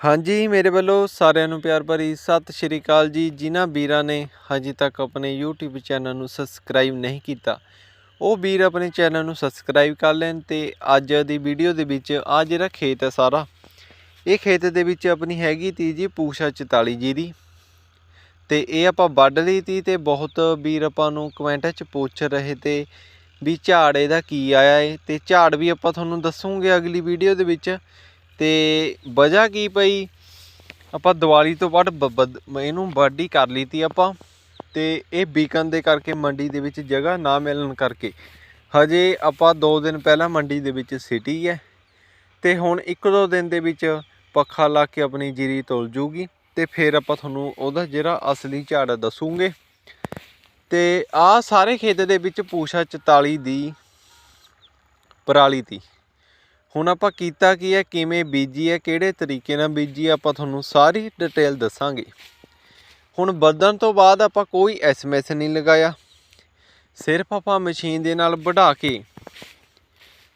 ਹਾਂਜੀ, ਮੇਰੇ ਵੱਲੋਂ ਸਾਰਿਆਂ ਨੂੰ ਪਿਆਰ ਭਰੀ ਸਤਿ ਸ਼੍ਰੀ ਅਕਾਲ ਜੀ। ਜਿਨ੍ਹਾਂ ਵੀਰਾਂ ਨੇ ਹਜੇ ਤੱਕ ਆਪਣੇ YouTube ਚੈਨਲ ਨੂੰ ਸਬਸਕ੍ਰਾਈਬ ਨਹੀਂ ਕੀਤਾ, ਉਹ ਵੀਰ ਆਪਣੇ ਚੈਨਲ ਨੂੰ ਸਬਸਕ੍ਰਾਈਬ ਕਰ ਲੈਣ ਤੇ ਅੱਜ ਦੀ ਵੀਡੀਓ ਦੇ ਵਿੱਚ ਆ ਜਿਹੜਾ ਖੇਤ ਹੈ ਸਾਰਾ, ਇਹ ਖੇਤ ਦੇ ਵਿੱਚ ਆਪਣੀ ਹੈਗੀ ਤੀ ਜੀ ਪੂਸ਼ਾ 44 ਜੀ ਦੀ। ਤੇ ਇਹ ਆਪਾਂ ਵੱਢ ਲਈ ਤੀ ਤੇ ਬਹੁਤ ਵੀਰ ਆਪਾਂ ਨੂੰ ਕਮੈਂਟਾਂ 'ਚ ਪੁੱਛ ਰਹੇ ਤੇ ਵੀ ਝਾੜ ਇਹਦਾ ਕੀ ਆਇਆ ਏ? ਤੇ ਝਾੜ ਵੀ ਆਪਾਂ ਤੁਹਾਨੂੰ ਦੱਸੂਗੇ ਅਗਲੀ ਵੀਡੀਓ ਦੇ ਵਿੱਚ। ਤੇ ਵਜ੍ਹਾ ਕੀ ਪਈ? ਆਪਾਂ ਦੀਵਾਲੀ ਤੋਂ ਬਾਅਦ ਬ- ਬਦ- ਇਹਨੂੰ ਵਾਢੀ ਕਰ ਲਈ ਤੀ ਆਪਾਂ ਤੇ ਇਹ ਵਿਕਣ ਦੇ ਕਰਕੇ ਮੰਡੀ ਦੇ ਵਿੱਚ ਜਗ੍ਹਾ ਨਾ ਮਿਲਣ ਕਰਕੇ। ਹਜੇ ਆਪਾਂ 2 ਦਿਨ ਪਹਿਲਾਂ ਮੰਡੀ ਦੇ ਵਿੱਚ ਸਿਟੀ ਹੈ ਤੇ ਹੁਣ ਇੱਕ ਦੋ ਦਿਨ ਦੇ ਵਿੱਚ ਪੱਖਾ ਲਾ ਕੇ ਆਪਣੀ ਜੀਰੀ ਤੋਲ ਜੂਗੀ ਤੇ ਫਿਰ ਆਪਾਂ ਤੁਹਾਨੂੰ ਉਹਦਾ ਜਿਹੜਾ ਅਸਲੀ ਝਾੜ ਦੱਸੂਗੇ। ਤੇ ਆ ਸਾਰੇ ਖੇਤ ਦੇ ਵਿੱਚ ਪੂਸ਼ਾ 44 ਦੀ ਪਰਾਲੀ ਤੀ। ਹੁਣ ਆਪਾਂ ਕੀਤਾ ਕੀ ਹੈ, ਕਿਵੇਂ ਬੀਜੀ ਹੈ, ਕਿਹੜੇ ਤਰੀਕੇ ਨਾਲ ਬੀਜੀ ਆਪਾਂ ਤੁਹਾਨੂੰ ਸਾਰੀ ਡਿਟੇਲ ਦੱਸਾਂਗੇ। ਹੁਣ ਵੱਧਣ ਤੋਂ ਬਾਅਦ ਆਪਾਂ ਕੋਈ ਐਸਐਮਐਸ ਨਹੀਂ ਲਗਾਇਆ। ਸਿਰਫ ਆਪਾਂ ਮਸ਼ੀਨ ਦੇ ਨਾਲ ਵਢਾ ਕੇ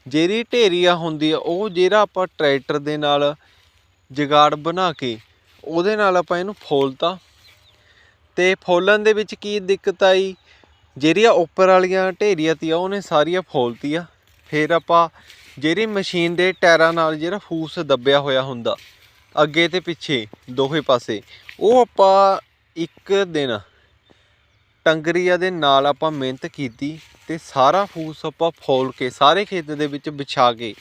ਜਿਹੜੀ ਢੇਰੀਆ ਹੁੰਦੀ ਆ, ਉਹ ਜਿਹੜਾ ਆਪਾਂ ਟਰੈਕਟਰ ਦੇ ਨਾਲ ਜਗਾੜ ਬਣਾ ਕੇ ਉਹਦੇ ਨਾਲ ਆਪਾਂ ਇਹਨੂੰ ਫੋਲਤਾ। ਤੇ ਫੋਲਣ ਦੇ ਵਿੱਚ ਕੀ ਦਿੱਕਤ ਆਈ? ਜਿਹੜੀਆਂ ਉੱਪਰ ਵਾਲੀਆਂ ਢੇਰੀਆਂ ਤੀਆਂ, ਉਹਨੇ ਸਾਰੀਆਂ ਫੋਲਤੀਆਂ। ਫਿਰ ਆਪਾਂ ਜਿਹੜੀ ਮਸ਼ੀਨ ਦੇ ਟਾਇਰਾਂ ਨਾਲ ਜਿਹੜਾ ਫੂਸ ਦੱਬਿਆ ਹੋਇਆ ਹੁੰਦਾ, ਅੱਗੇ ਤੇ ਪਿੱਛੇ ਦੋਹੇ ਪਾਸੇ, ਉਹ ਆਪਾਂ ਇੱਕ ਦਿਨ ਟੰਗਰੀਆ ਦੇ ਨਾਲ ਆਪਾਂ ਮਿਹਨਤ ਕੀਤੀ ਤੇ ਸਾਰਾ ਫੂਸ ਆਪਾਂ ਫੋਲ ਕੇ, ਸਾਰੇ ਖੇਤ ਦੇ ਵਿੱਚ ਵਿਛਾ ਕੇ,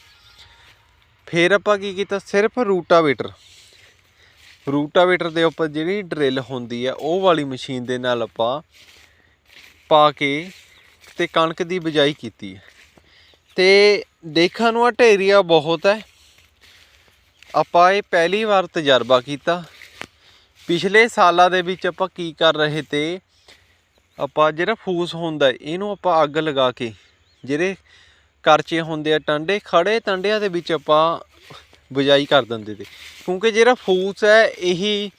ਫਿਰ ਆਪਾਂ ਕੀ ਕੀਤਾ, ਸਿਰਫ ਰੂਟਾਵੇਟਰ ਰੂਟਾਵੇਟਰ ਦੇ ਉੱਪਰ ਜਿਹੜੀ ਡਰਿਲ ਹੁੰਦੀ ਹੈ ਉਹ ਵਾਲੀ ਮਸ਼ੀਨ ਦੇ ਨਾਲ ਆਪਾਂ ਪਾ ਕੇ ਤੇ ਕਣਕ ਦੀ ਬਿਜਾਈ ਕੀਤੀ ਹੈ ਤੇ ਦੇਖਣ ਨੂੰ ਆ ਢੇਰੀਆ ਬਹੁਤ ਹੈ। ਆਪਾਂ ਇਹ ਪਹਿਲੀ ਵਾਰ ਤਜਰਬਾ ਕੀਤਾ। ਪਿਛਲੇ ਸਾਲਾਂ ਦੇ ਵਿੱਚ ਆਪਾਂ ਕੀ ਕਰ ਰਹੇ ਤੇ ਆਪਾਂ ਜਿਹੜਾ ਫੂਸ ਹੁੰਦਾ ਇਹਨੂੰ ਆਪਾਂ ਅੱਗ ਲਗਾ ਕੇ ਜਿਹੜੇ ਕਰਚੇ ਹੁੰਦੇ ਆ, ਟੰਡੇ ਖੜੇ ਟੰਡਿਆਂ ਦੇ ਵਿੱਚ ਆਪਾਂ ਬਿਜਾਈ ਕਰ ਦਿੰਦੇ ਤੇ। ਕਿਉਂਕਿ ਜਿਹੜਾ ਫੂਸ ਹੈ, ਇਹੀ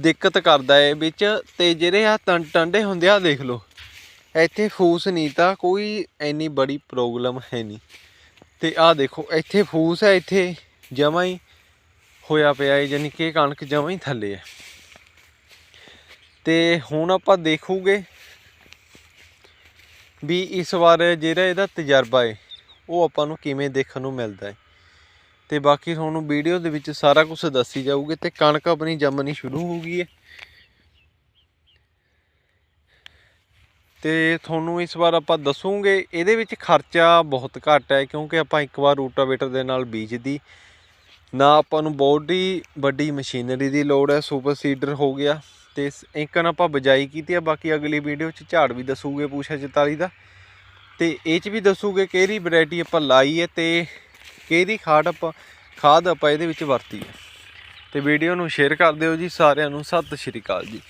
ਦਿੱਕਤ ਕਰਦਾ ਹੈ ਵਿੱਚ ਤੇ ਜਿਹੜੇ ਆ ਟੰ- ਟੰਡੇ ਹੁੰਦੇ ਆ ਦੇਖ ਲਓ। ਇੱਥੇ ਫੂਸ ਨਹੀਂ ਤਾਂ ਕੋਈ ਐਨੀ ਬੜੀ ਪ੍ਰੋਬਲਮ ਹੈ ਨਹੀਂ। ਤੇ ਆਹ ਦੇਖੋ, ਇੱਥੇ ਫੂਸ ਹੈ, ਇੱਥੇ ਜਮਾ ਹੀ ਹੋਇਆ ਪਿਆ ਹੈ ਯਾਨੀ ਕਿ ਕਣਕ ਜਮਾ ਹੀ ਥੱਲੇ ਹੈ। ਤੇ ਹੁਣ ਆਪਾਂ ਦੇਖੂਗੇ ਵੀ ਇਸ ਵਾਰ ਜਿਹੜਾ ਇਹਦਾ ਤਜਰਬਾ ਹੈ, ਉਹ ਆਪਾਂ ਨੂੰ ਕਿਵੇਂ ਦੇਖਣ ਨੂੰ ਮਿਲਦਾ ਹੈ। ਤੇ ਬਾਕੀ ਤੁਹਾਨੂੰ ਵੀਡੀਓ ਦੇ ਵਿੱਚ ਸਾਰਾ ਕੁਝ ਦੱਸੀ ਜਾਊਗੀ ਤੇ ਕਣਕ ਆਪਣੀ ਜੰਮਣੀ ਸ਼ੁਰੂ ਹੋ ਗਈ ਹੈ। ਤੇ ਤੁਹਾਨੂੰ ਇਸ ਵਾਰ ਆਪਾਂ ਦੱਸੂਗੇ, ਇਹਦੇ ਵਿੱਚ ਖਰਚਾ ਬਹੁਤ ਘੱਟ ਹੈ ਕਿਉਂਕਿ ਆਪਾਂ ਇੱਕ ਵਾਰ ਰੂਟਾਵੇਟਰ ਦੇ ਨਾਲ ਬੀਜਦੀ। ਨਾ ਆਪਾਂ ਨੂੰ ਬਹੁਤੀ ਵੱਡੀ ਮਸ਼ੀਨਰੀ ਦੀ ਲੋੜ ਹੈ, ਸੁਪਰ ਸੀਡਰ ਹੋ ਗਿਆ ਤੇ ਸ- ਆਪਾਂ ਬਜਾਈ ਕੀਤੀ ਹੈ ਬਾਕੀ ਅਗਲੀ ਵੀਡੀਓ 'ਚ ਝਾੜ ਵੀ ਦੱਸੂਗੇ ਪੂਛਾ 44 ਦਾ। ਤੇ ਇਹ 'ਚ ਵੀ ਦੱਸੂਗੇ ਕਿਹੜੀ ਵੈਰਾਈਟੀ ਆਪਾਂ ਲਾਈ ਹੈ ਤੇ ਕਿਹੜੀ ਖਾਦ ਆਪਾਂ ਖਾਦ ਆਪਾਂ ਇਹਦੇ ਵਿੱਚ ਵਰਤੀ ਹੈ। ਤੇ ਵੀਡੀਓ ਨੂੰ ਸ਼ੇਅਰ ਕਰ ਦਿਓ ਜੀ ਸਾਰਿਆਂ ਨੂੰ। ਸਤਿ ਸ਼੍ਰੀ ਅਕਾਲ ਜੀ।